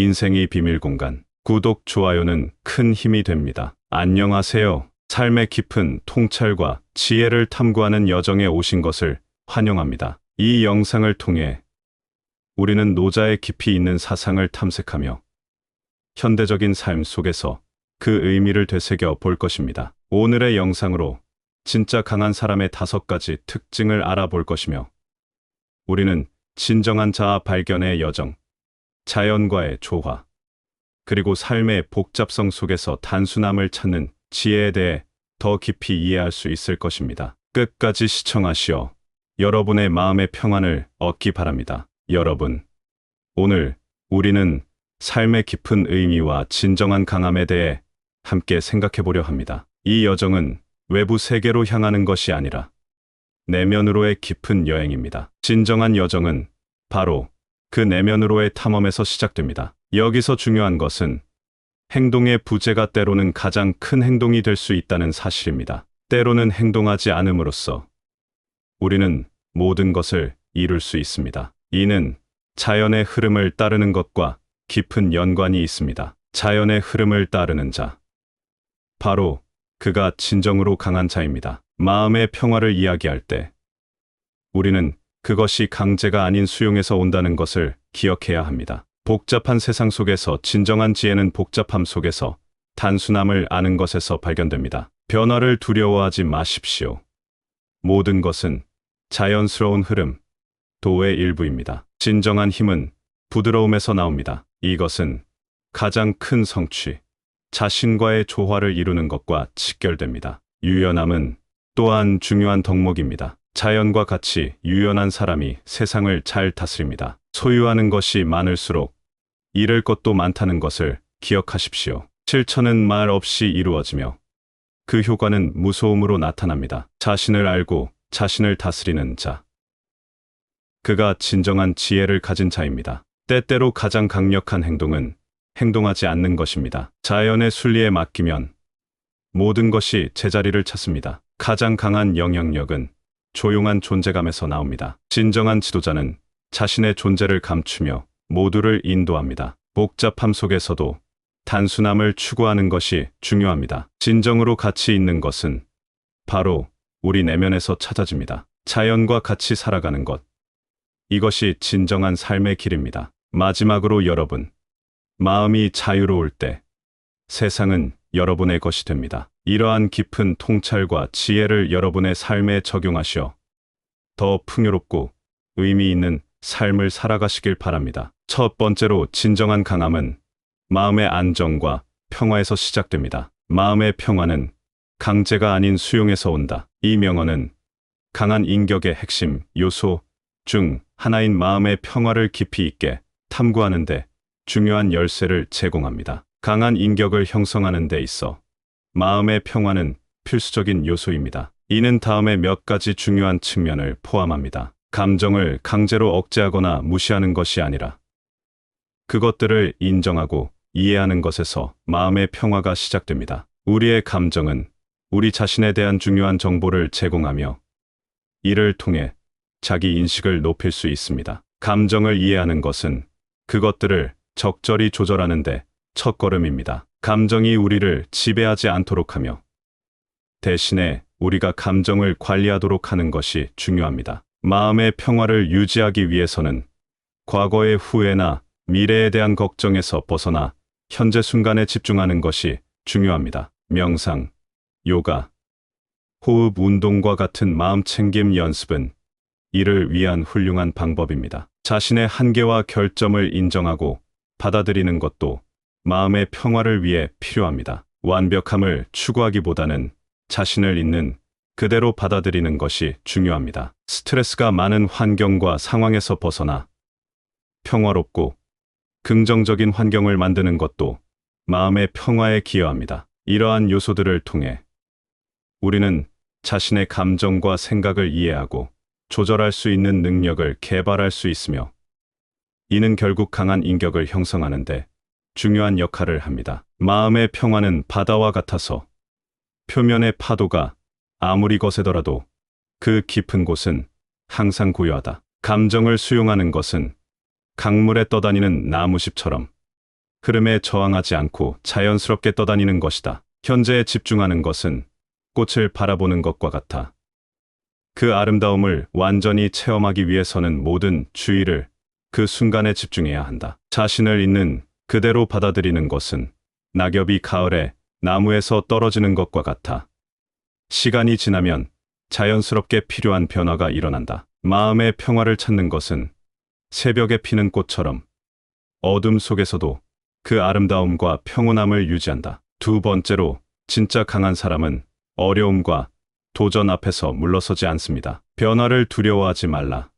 인생이 비밀 공간. 구독, 좋아요는 큰 힘이 됩니다. 안녕하세요. 삶의 깊은 통찰과 지혜를 탐구하는 여정에 오신 것을 환영합니다. 이 영상을 통해 우리는 노자의 깊이 있는 사상을 탐색하며 현대적인 삶 속에서 그 의미를 되새겨 볼 것입니다. 오늘의 영상으로 진짜 강한 사람의 다섯 가지 특징을 알아볼 것이며 우리는 진정한 자아 발견의 여정, 자연과의 조화, 그리고 삶의 복잡성 속에서 단순함을 찾는 지혜에 대해 더 깊이 이해할 수 있을 것입니다. 끝까지 시청하시어 여러분의 마음의 평안을 얻기 바랍니다. 여러분, 오늘 우리는 삶의 깊은 의미와 진정한 강함에 대해 함께 생각해 보려 합니다. 이 여정은 외부 세계로 향하는 것이 아니라 내면으로의 깊은 여행입니다. 진정한 여정은 바로 그 내면으로의 탐험에서 시작됩니다. 여기서 중요한 것은 행동의 부재가 때로는 가장 큰 행동이 될 수 있다는 사실입니다. 때로는 행동하지 않음으로써 우리는 모든 것을 이룰 수 있습니다. 이는 자연의 흐름을 따르는 것과 깊은 연관이 있습니다. 자연의 흐름을 따르는 자. 바로 그가 진정으로 강한 자입니다. 마음의 평화를 이야기할 때 우리는 그것이 강제가 아닌 수용에서 온다는 것을 기억해야 합니다. 복잡한 세상 속에서 진정한 지혜는 복잡함 속에서 단순함을 아는 것에서 발견됩니다. 변화를 두려워하지 마십시오. 모든 것은 자연스러운 흐름, 도의 일부입니다. 진정한 힘은 부드러움에서 나옵니다. 이것은 가장 큰 성취, 자신과의 조화를 이루는 것과 직결됩니다. 유연함은 또한 중요한 덕목입니다. 자연과 같이 유연한 사람이 세상을 잘 다스립니다. 소유하는 것이 많을수록 잃을 것도 많다는 것을 기억하십시오. 실천은 말 없이 이루어지며 그 효과는 무소음으로 나타납니다. 자신을 알고 자신을 다스리는 자. 그가 진정한 지혜를 가진 자입니다. 때때로 가장 강력한 행동은 행동하지 않는 것입니다. 자연의 순리에 맡기면 모든 것이 제자리를 찾습니다. 가장 강한 영향력은 조용한 존재감에서 나옵니다. 진정한 지도자는 자신의 존재를 감추며 모두를 인도합니다. 복잡함 속에서도 단순함을 추구하는 것이 중요합니다. 진정으로 가치 있는 것은 바로 우리 내면에서 찾아집니다. 자연과 같이 살아가는 것. 이것이 진정한 삶의 길입니다. 마지막으로 여러분, 마음이 자유로울 때 세상은 여러분의 것이 됩니다. 이러한 깊은 통찰과 지혜를 여러분의 삶에 적용하시어 더 풍요롭고 의미 있는 삶을 살아가시길 바랍니다. 첫 번째로 진정한 강함은 마음의 안정과 평화에서 시작됩니다. 마음의 평화는 강제가 아닌 수용에서 온다. 이 명언은 강한 인격의 핵심 요소 중 하나인 마음의 평화를 깊이 있게 탐구하는 데 중요한 열쇠를 제공합니다. 강한 인격을 형성하는 데 있어 마음의 평화는 필수적인 요소입니다. 이는 다음에 몇 가지 중요한 측면을 포함합니다. 감정을 강제로 억제하거나 무시하는 것이 아니라 그것들을 인정하고 이해하는 것에서 마음의 평화가 시작됩니다. 우리의 감정은 우리 자신에 대한 중요한 정보를 제공하며 이를 통해 자기 인식을 높일 수 있습니다. 감정을 이해하는 것은 그것들을 적절히 조절하는 데 첫걸음입니다. 감정이 우리를 지배하지 않도록 하며 대신에 우리가 감정을 관리하도록 하는 것이 중요합니다. 마음의 평화를 유지하기 위해서는 과거의 후회나 미래에 대한 걱정에서 벗어나 현재 순간에 집중하는 것이 중요합니다. 명상, 요가, 호흡 운동과 같은 마음 챙김 연습은 이를 위한 훌륭한 방법입니다. 자신의 한계와 결점을 인정하고 받아들이는 것도 마음의 평화를 위해 필요합니다. 완벽함을 추구하기보다는 자신을 있는 그대로 받아들이는 것이 중요합니다. 스트레스가 많은 환경과 상황에서 벗어나 평화롭고 긍정적인 환경을 만드는 것도 마음의 평화에 기여합니다. 이러한 요소들을 통해 우리는 자신의 감정과 생각을 이해하고 조절할 수 있는 능력을 개발할 수 있으며 이는 결국 강한 인격을 형성하는데 중요한 역할을 합니다. 마음의 평화는 바다와 같아서 표면의 파도가 아무리 거세더라도 그 깊은 곳은 항상 고요하다. 감정을 수용하는 것은 강물에 떠다니는 나무십처럼 흐름에 저항하지 않고 자연스럽게 떠다니는 것이다. 현재에 집중하는 것은 꽃을 바라보는 것과 같아. 그 아름다움을 완전히 체험하기 위해서는 모든 주의를 그 순간에 집중해야 한다. 자신을 있는 그대로 받아들이는 것은 낙엽이 가을에 나무에서 떨어지는 것과 같아. 시간이 지나면 자연스럽게 필요한 변화가 일어난다. 마음의 평화를 찾는 것은 새벽에 피는 꽃처럼 어둠 속에서도 그 아름다움과 평온함을 유지한다. 두 번째로 진짜 강한 사람은 어려움과 도전 앞에서 물러서지 않습니다. 변화를 두려워하지 말라.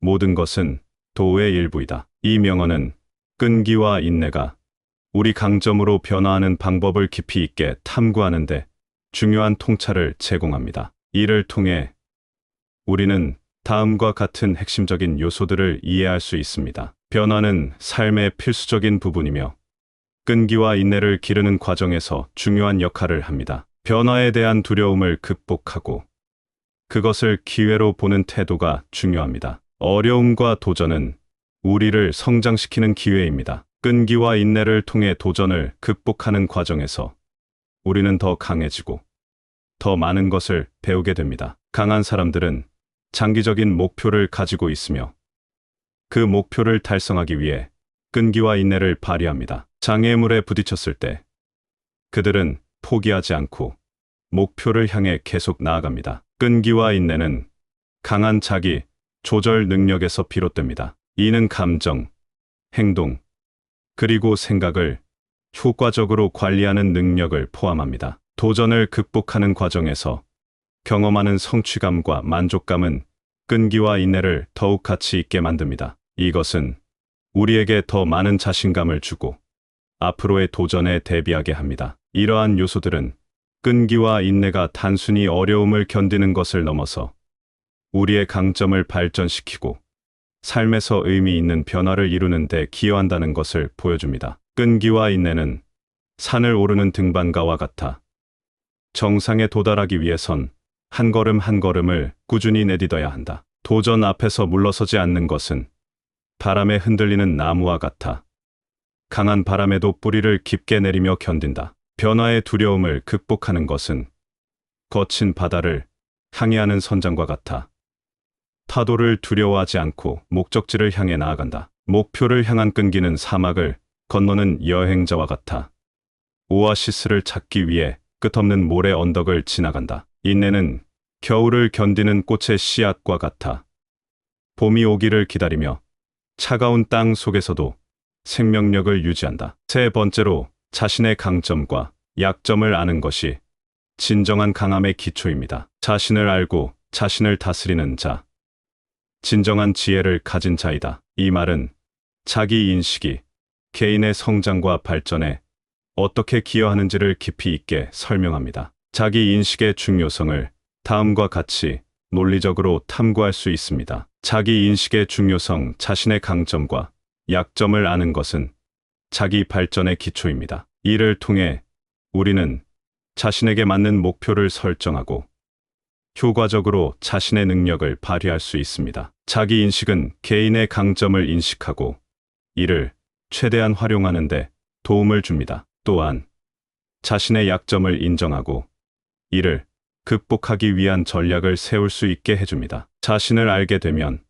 모든 것은 도의 일부이다. 이 명언은 끈기와 인내가 우리 강점으로 변화하는 방법을 깊이 있게 탐구하는데 중요한 통찰을 제공합니다. 이를 통해 우리는 다음과 같은 핵심적인 요소들을 이해할 수 있습니다. 변화는 삶의 필수적인 부분이며 끈기와 인내를 기르는 과정에서 중요한 역할을 합니다. 변화에 대한 두려움을 극복하고 그것을 기회로 보는 태도가 중요합니다. 어려움과 도전은 우리를 성장시키는 기회입니다. 끈기와 인내를 통해 도전을 극복하는 과정에서 우리는 더 강해지고 더 많은 것을 배우게 됩니다. 강한 사람들은 장기적인 목표를 가지고 있으며 그 목표를 달성하기 위해 끈기와 인내를 발휘합니다. 장애물에 부딪혔을 때 그들은 포기하지 않고 목표를 향해 계속 나아갑니다. 끈기와 인내는 강한 자기 조절 능력에서 비롯됩니다. 이는 감정, 행동, 그리고 생각을 효과적으로 관리하는 능력을 포함합니다. 도전을 극복하는 과정에서 경험하는 성취감과 만족감은 끈기와 인내를 더욱 가치 있게 만듭니다. 이것은 우리에게 더 많은 자신감을 주고 앞으로의 도전에 대비하게 합니다. 이러한 요소들은 끈기와 인내가 단순히 어려움을 견디는 것을 넘어서 우리의 강점을 발전시키고 삶에서 의미 있는 변화를 이루는 데 기여한다는 것을 보여줍니다. 끈기와 인내는 산을 오르는 등반가와 같아 정상에 도달하기 위해선 한 걸음 한 걸음을 꾸준히 내딛어야 한다. 도전 앞에서 물러서지 않는 것은 바람에 흔들리는 나무와 같아 강한 바람에도 뿌리를 깊게 내리며 견딘다. 변화의 두려움을 극복하는 것은 거친 바다를 항해하는 선장과 같아 타도를 두려워하지 않고 목적지를 향해 나아간다. 목표를 향한 끈기는 사막을 건너는 여행자와 같아 오아시스를 찾기 위해 끝없는 모래 언덕을 지나간다. 인내는 겨울을 견디는 꽃의 씨앗과 같아 봄이 오기를 기다리며 차가운 땅 속에서도 생명력을 유지한다. 세 번째로 자신의 강점과 약점을 아는 것이 진정한 강함의 기초입니다. 자신을 알고 자신을 다스리는 자. 진정한 지혜를 가진 자이다. 이 말은 자기 인식이 개인의 성장과 발전에 어떻게 기여하는지를 깊이 있게 설명합니다. 자기 인식의 중요성을 다음과 같이 논리적으로 탐구할 수 있습니다. 자기 인식의 중요성, 자신의 강점과 약점을 아는 것은 자기 발전의 기초입니다. 이를 통해 우리는 자신에게 맞는 목표를 설정하고 효과적으로 자신의 능력을 발휘할 수 있습니다. 자기 인식은 개인의 강점을 인식하고 이를 최대한 활용하는 데 도움을 줍니다. 또한 자신의 약점을 인정하고 이를 극복하기 위한 전략을 세울 수 있게 해줍니다. 자신을 알게 되면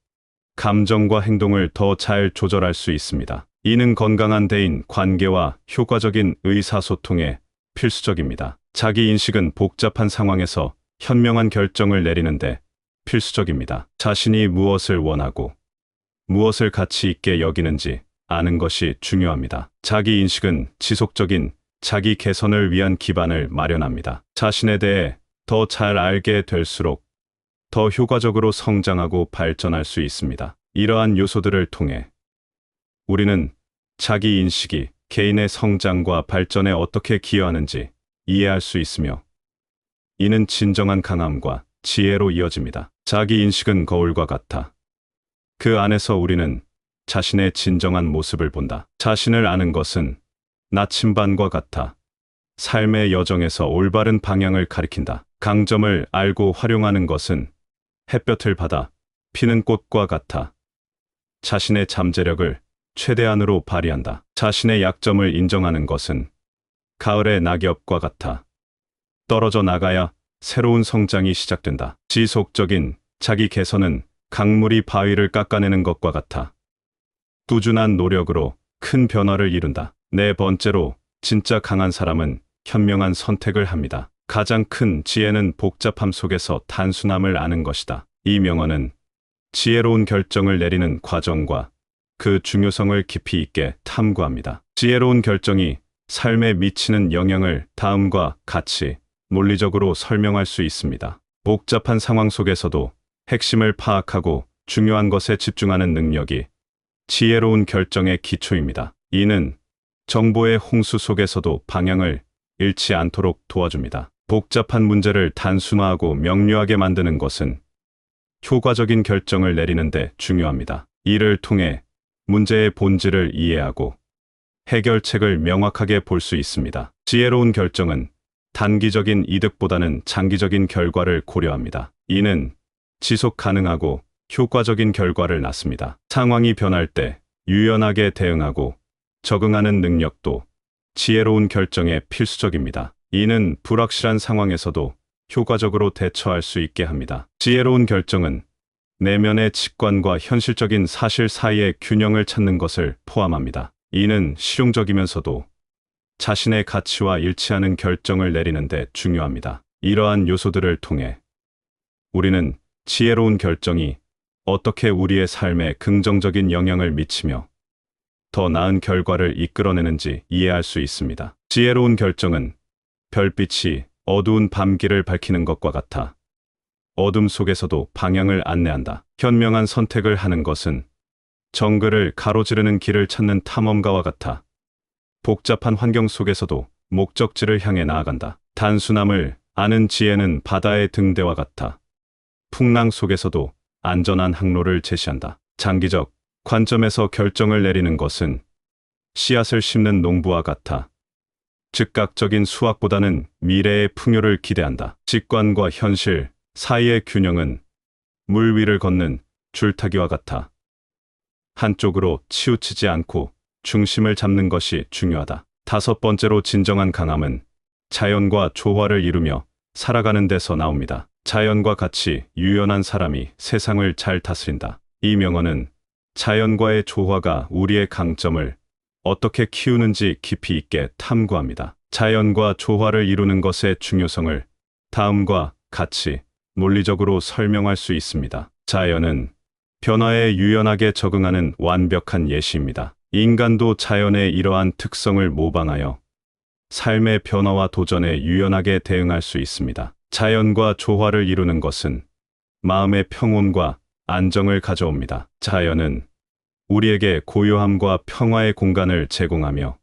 감정과 행동을 더 잘 조절할 수 있습니다. 이는 건강한 대인 관계와 효과적인 의사소통에 필수적입니다. 자기 인식은 복잡한 상황에서 현명한 결정을 내리는데 필수적입니다. 자신이 무엇을 원하고 무엇을 가치 있게 여기는지 아는 것이 중요합니다. 자기 인식은 지속적인 자기 개선을 위한 기반을 마련합니다. 자신에 대해 더 잘 알게 될수록 더 효과적으로 성장하고 발전할 수 있습니다. 이러한 요소들을 통해 우리는 자기 인식이 개인의 성장과 발전에 어떻게 기여하는지 이해할 수 있으며 이는 진정한 강함과 지혜로 이어집니다. 자기 인식은 거울과 같아. 그 안에서 우리는 자신의 진정한 모습을 본다. 자신을 아는 것은 나침반과 같아. 삶의 여정에서 올바른 방향을 가리킨다. 강점을 알고 활용하는 것은 햇볕을 받아 피는 꽃과 같아. 자신의 잠재력을 최대한으로 발휘한다. 자신의 약점을 인정하는 것은 가을의 낙엽과 같아 떨어져 나가야 새로운 성장이 시작된다. 지속적인 자기 개선은 강물이 바위를 깎아내는 것과 같아 꾸준한 노력으로 큰 변화를 이룬다. 네 번째로 진짜 강한 사람은 현명한 선택을 합니다. 가장 큰 지혜는 복잡함 속에서 단순함을 아는 것이다. 이 명언은 지혜로운 결정을 내리는 과정과 그 중요성을 깊이 있게 탐구합니다. 지혜로운 결정이 삶에 미치는 영향을 다음과 같이 논리적으로 설명할 수 있습니다. 복잡한 상황 속에서도 핵심을 파악하고 중요한 것에 집중하는 능력이 지혜로운 결정의 기초입니다. 이는 정보의 홍수 속에서도 방향을 잃지 않도록 도와줍니다. 복잡한 문제를 단순화하고 명료하게 만드는 것은 효과적인 결정을 내리는데 중요합니다. 이를 통해 문제의 본질을 이해하고 해결책을 명확하게 볼 수 있습니다. 지혜로운 결정은 단기적인 이득보다는 장기적인 결과를 고려합니다. 이는 지속 가능하고 효과적인 결과를 낳습니다. 상황이 변할 때 유연하게 대응하고 적응하는 능력도 지혜로운 결정에 필수적입니다. 이는 불확실한 상황에서도 효과적으로 대처할 수 있게 합니다. 지혜로운 결정은 내면의 직관과 현실적인 사실 사이의 균형을 찾는 것을 포함합니다. 이는 실용적이면서도 자신의 가치와 일치하는 결정을 내리는 데 중요합니다. 이러한 요소들을 통해 우리는 지혜로운 결정이 어떻게 우리의 삶에 긍정적인 영향을 미치며 더 나은 결과를 이끌어내는지 이해할 수 있습니다. 지혜로운 결정은 별빛이 어두운 밤길을 밝히는 것과 같아 어둠 속에서도 방향을 안내한다. 현명한 선택을 하는 것은 정글을 가로지르는 길을 찾는 탐험가와 같아 복잡한 환경 속에서도 목적지를 향해 나아간다. 단순함을 아는 지혜는 바다의 등대와 같아 풍랑 속에서도 안전한 항로를 제시한다. 장기적 관점에서 결정을 내리는 것은 씨앗을 심는 농부와 같아 즉각적인 수확보다는 미래의 풍요를 기대한다. 직관과 현실 사이의 균형은 물 위를 걷는 줄타기와 같아 한쪽으로 치우치지 않고 중심을 잡는 것이 중요하다. 다섯 번째로 진정한 강함은 자연과 조화를 이루며 살아가는 데서 나옵니다. 자연과 같이 유연한 사람이 세상을 잘 다스린다. 이 명언은 자연과의 조화가 우리의 강점을 어떻게 키우는지 깊이 있게 탐구합니다. 자연과 조화를 이루는 것의 중요성을 다음과 같이 논리적으로 설명할 수 있습니다. 자연은 변화에 유연하게 적응하는 완벽한 예시입니다. 인간도 자연의 이러한 특성을 모방하여 삶의 변화와 도전에 유연하게 대응할 수 있습니다. 자연과 조화를 이루는 것은 마음의 평온과 안정을 가져옵니다. 자연은 우리에게 고요함과 평화의 공간을 제공하며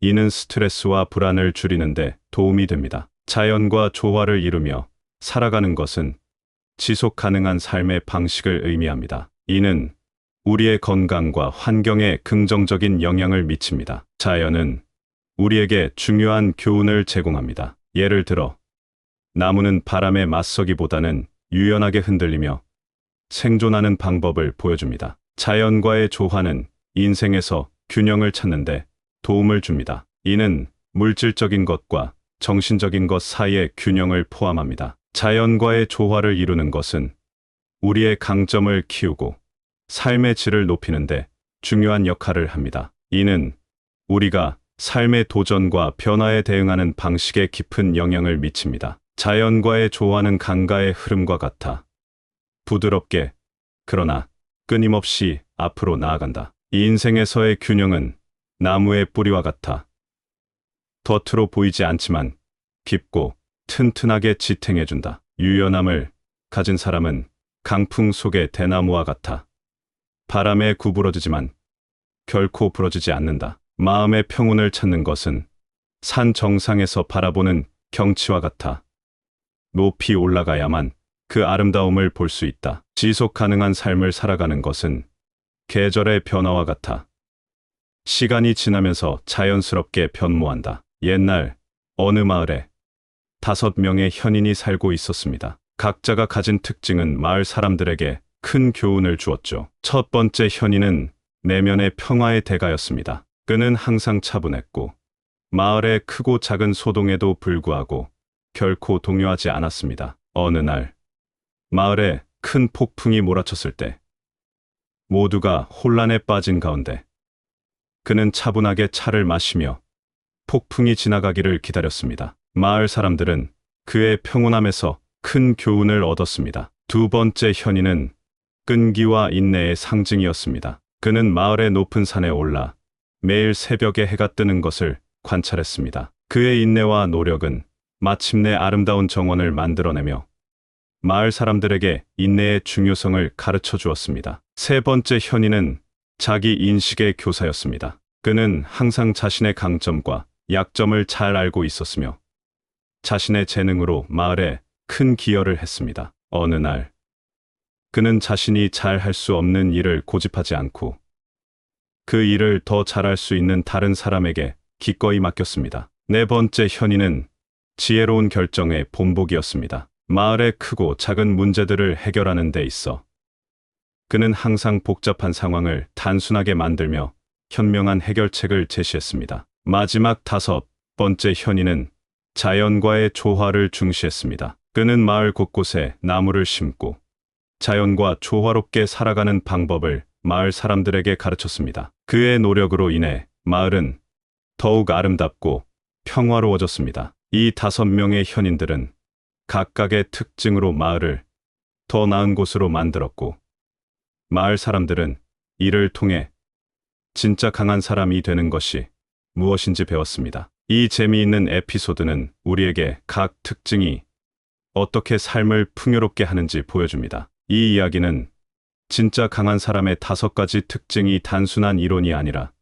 이는 스트레스와 불안을 줄이는데 도움이 됩니다. 자연과 조화를 이루며 살아가는 것은 지속 가능한 삶의 방식을 의미합니다. 이는 우리의 건강과 환경에 긍정적인 영향을 미칩니다. 자연은 우리에게 중요한 교훈을 제공합니다. 예를 들어, 나무는 바람에 맞서기보다는 유연하게 흔들리며 생존하는 방법을 보여줍니다. 자연과의 조화는 인생에서 균형을 찾는데 도움을 줍니다. 이는 물질적인 것과 정신적인 것 사이의 균형을 포함합니다. 자연과의 조화를 이루는 것은 우리의 강점을 키우고 삶의 질을 높이는데 중요한 역할을 합니다. 이는 우리가 삶의 도전과 변화에 대응하는 방식에 깊은 영향을 미칩니다. 자연과의 조화는 강가의 흐름과 같아 부드럽게 그러나 끊임없이 앞으로 나아간다. 이 인생에서의 균형은 나무의 뿌리와 같아 겉으로 보이지 않지만 깊고 튼튼하게 지탱해준다. 유연함을 가진 사람은 강풍 속의 대나무와 같아 바람에 구부러지지만 결코 부러지지 않는다. 마음의 평온을 찾는 것은 산 정상에서 바라보는 경치와 같아 높이 올라가야만 그 아름다움을 볼 수 있다. 지속 가능한 삶을 살아가는 것은 계절의 변화와 같아 시간이 지나면서 자연스럽게 변모한다. 옛날 어느 마을에 다섯 명의 현인이 살고 있었습니다. 각자가 가진 특징은 마을 사람들에게 큰 교훈을 주었죠. 첫 번째 현인은 내면의 평화의 대가였습니다. 그는 항상 차분했고 마을의 크고 작은 소동에도 불구하고 결코 동요하지 않았습니다. 어느 날 마을에 큰 폭풍이 몰아쳤을 때 모두가 혼란에 빠진 가운데 그는 차분하게 차를 마시며 폭풍이 지나가기를 기다렸습니다. 마을 사람들은 그의 평온함에서 큰 교훈을 얻었습니다. 두 번째 현이는 끈기와 인내의 상징이었습니다. 그는 마을의 높은 산에 올라 매일 새벽에 해가 뜨는 것을 관찰했습니다. 그의 인내와 노력은 마침내 아름다운 정원을 만들어내며 마을 사람들에게 인내의 중요성을 가르쳐 주었습니다. 세 번째 현이는 자기 인식의 교사였습니다. 그는 항상 자신의 강점과 약점을 잘 알고 있었으며 자신의 재능으로 마을에 큰 기여를 했습니다. 어느 날 그는 자신이 잘 할 수 없는 일을 고집하지 않고 그 일을 더 잘할 수 있는 다른 사람에게 기꺼이 맡겼습니다. 네 번째 현이는 지혜로운 결정의 본보기였습니다. 마을의 크고 작은 문제들을 해결하는 데 있어 그는 항상 복잡한 상황을 단순하게 만들며 현명한 해결책을 제시했습니다. 마지막 다섯 번째 현이는 자연과의 조화를 중시했습니다. 그는 마을 곳곳에 나무를 심고 자연과 조화롭게 살아가는 방법을 마을 사람들에게 가르쳤습니다. 그의 노력으로 인해 마을은 더욱 아름답고 평화로워졌습니다. 이 다섯 명의 현인들은 각각의 특징으로 마을을 더 나은 곳으로 만들었고 마을 사람들은 이를 통해 진짜 강한 사람이 되는 것이 무엇인지 배웠습니다. 이 재미있는 에피소드는 우리에게 각 특징이 어떻게 삶을 풍요롭게 하는지 보여줍니다. 이 이야기는 진짜 강한 사람의 다섯 가지 특징이 단순한 이론이 아니라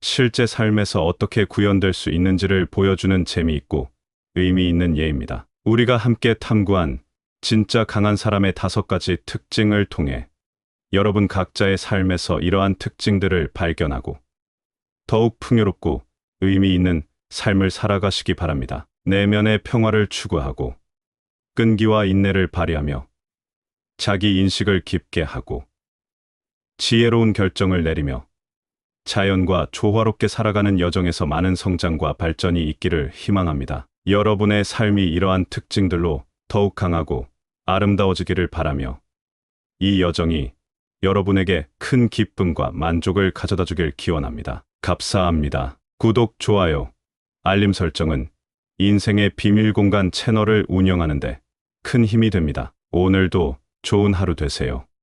실제 삶에서 어떻게 구현될 수 있는지를 보여주는 재미있고 의미 있는 예입니다. 우리가 함께 탐구한 진짜 강한 사람의 다섯 가지 특징을 통해 여러분 각자의 삶에서 이러한 특징들을 발견하고 더욱 풍요롭고 의미 있는 삶을 살아가시기 바랍니다. 내면의 평화를 추구하고 끈기와 인내를 발휘하며 자기 인식을 깊게 하고 지혜로운 결정을 내리며 자연과 조화롭게 살아가는 여정에서 많은 성장과 발전이 있기를 희망합니다. 여러분의 삶이 이러한 특징들로 더욱 강하고 아름다워지기를 바라며 이 여정이 여러분에게 큰 기쁨과 만족을 가져다 주길 기원합니다. 감사합니다. 구독, 좋아요, 알림 설정은 인생의 비밀 공간 채널을 운영하는데 큰 힘이 됩니다. 오늘도 좋은 하루 되세요.